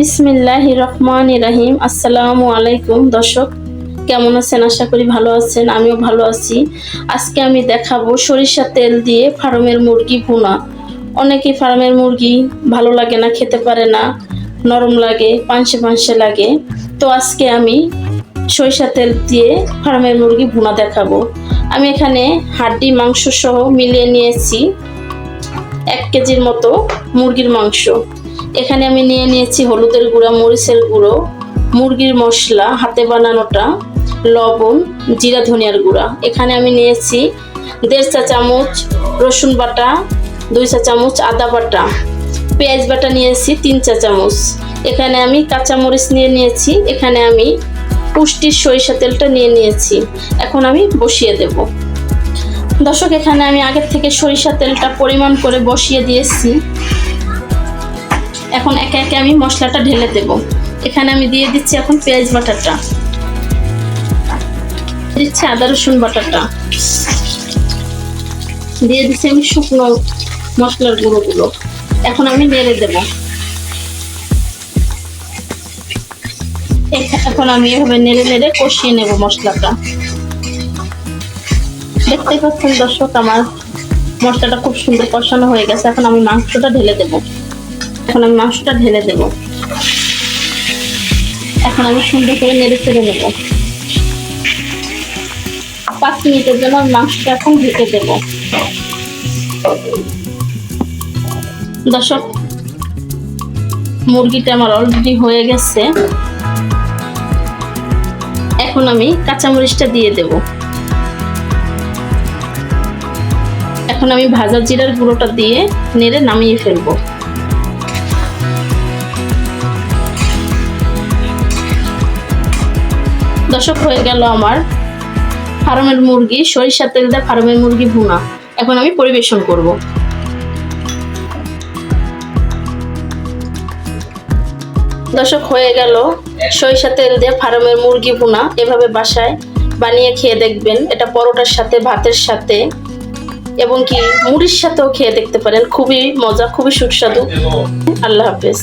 বিসমিল্লাহ রহমান রাহিম আসসালামু আলাইকুম দর্শক, কেমন আছেন? আশা করি ভালো আছেন, আমিও ভালো আছি। আজকে আমি দেখাবো সরিষা তেল দিয়ে ফার্মের মুরগি ভুনা। অনেকে ফার্মের মুরগি ভালো লাগে না, খেতে পারে না, নরম লাগে পাঁচশে পাঁচশে লাগে। তো আজকে আমি সরিষা তেল দিয়ে ফার্মের মুরগি ভুনা দেখাবো। আমি এখানে হাড্ডি মাংস সহ মিলিয়ে নিয়েছি এক কেজির মতো মুরগির মাংস। এখানে আমি নিয়ে নিয়েছি হলুদের গুঁড়া, মরিচের গুঁড়ো, মুরগির মশলা, হাতে বানানোটা, লবণ, জিরা, ধনিয়ার গুঁড়া। এখানে আমি নিয়েছি দেড় চা চামচ রসুন বাটা, দুই চা চামচ আদা বাটা। পেঁয়াজ বাটা নিয়েছি তিন চা চামচ। এখানে আমি কাঁচা মরিচ নিয়ে নিয়েছি, এখানে আমি পুষ্টির সরিষা তেলটা নিয়ে নিয়েছি। এখন আমি বসিয়ে দেবো। দর্শক, এখানে আমি আগের থেকে সরিষা তেলটা পরিমাণ করে বসিয়ে দিয়েছি। এখন একে একে আমি মশলাটা ঢেলে দেব। এখানে আমি দিয়ে দিচ্ছি এখন পেঁয়াজ বাটাটা। দিচ্ছি আদা রসুন বাটাটা। দিয়ে দিচ্ছি আমি শুকনো মশলার গুঁড়ো গুঁড়োগুলো। এখন আমি নেড়ে দেব। এখ- এখন আমি এভাবে নেড়ে নেড়ে কষিয়ে নেব মশলাটা। দেখতে পাচ্ছেন দর্শক, আমার মশলাটা খুব সুন্দর কষানো হয়ে গেছে। এখন আমি মাংসটা ঢেলে দেব। এখন আমি মাংসটা ঢেলে দেব। এখন আমি সুন্দর করে নেড়ে চেড়ে নেব। পাঁচ মিনিটের জন্য আমি মাংসটা এখন ঢেকে দেব। দর্শক, মুরগিটা আমার অলরেডি হয়ে গেছে। এখন আমি কাঁচামরিচটা দিয়ে দেবো। এখন আমি ভাজা জিরার গুঁড়োটা দিয়ে নেড়ে নামিয়ে ফেলব। দশক হয়ে গেল আমার ফার্মের মুরগি, সরিষার তেল দিয়ে ফার্মের মুরগি ভুনা। এখন আমি পরিবেশন করব। দশক হয়ে গেল সরিষা তেল দিয়ে ফার্মের মুরগি ভুনা। এভাবে বাসায় বানিয়ে খেয়ে দেখবেন, এটা পরোটার সাথে, ভাতের সাথে, এবং কি মুড়ির সাথেও খেয়ে দেখতে পারেন। খুবই মজা, খুবই সুস্বাদু। আল্লাহ হাফেজ।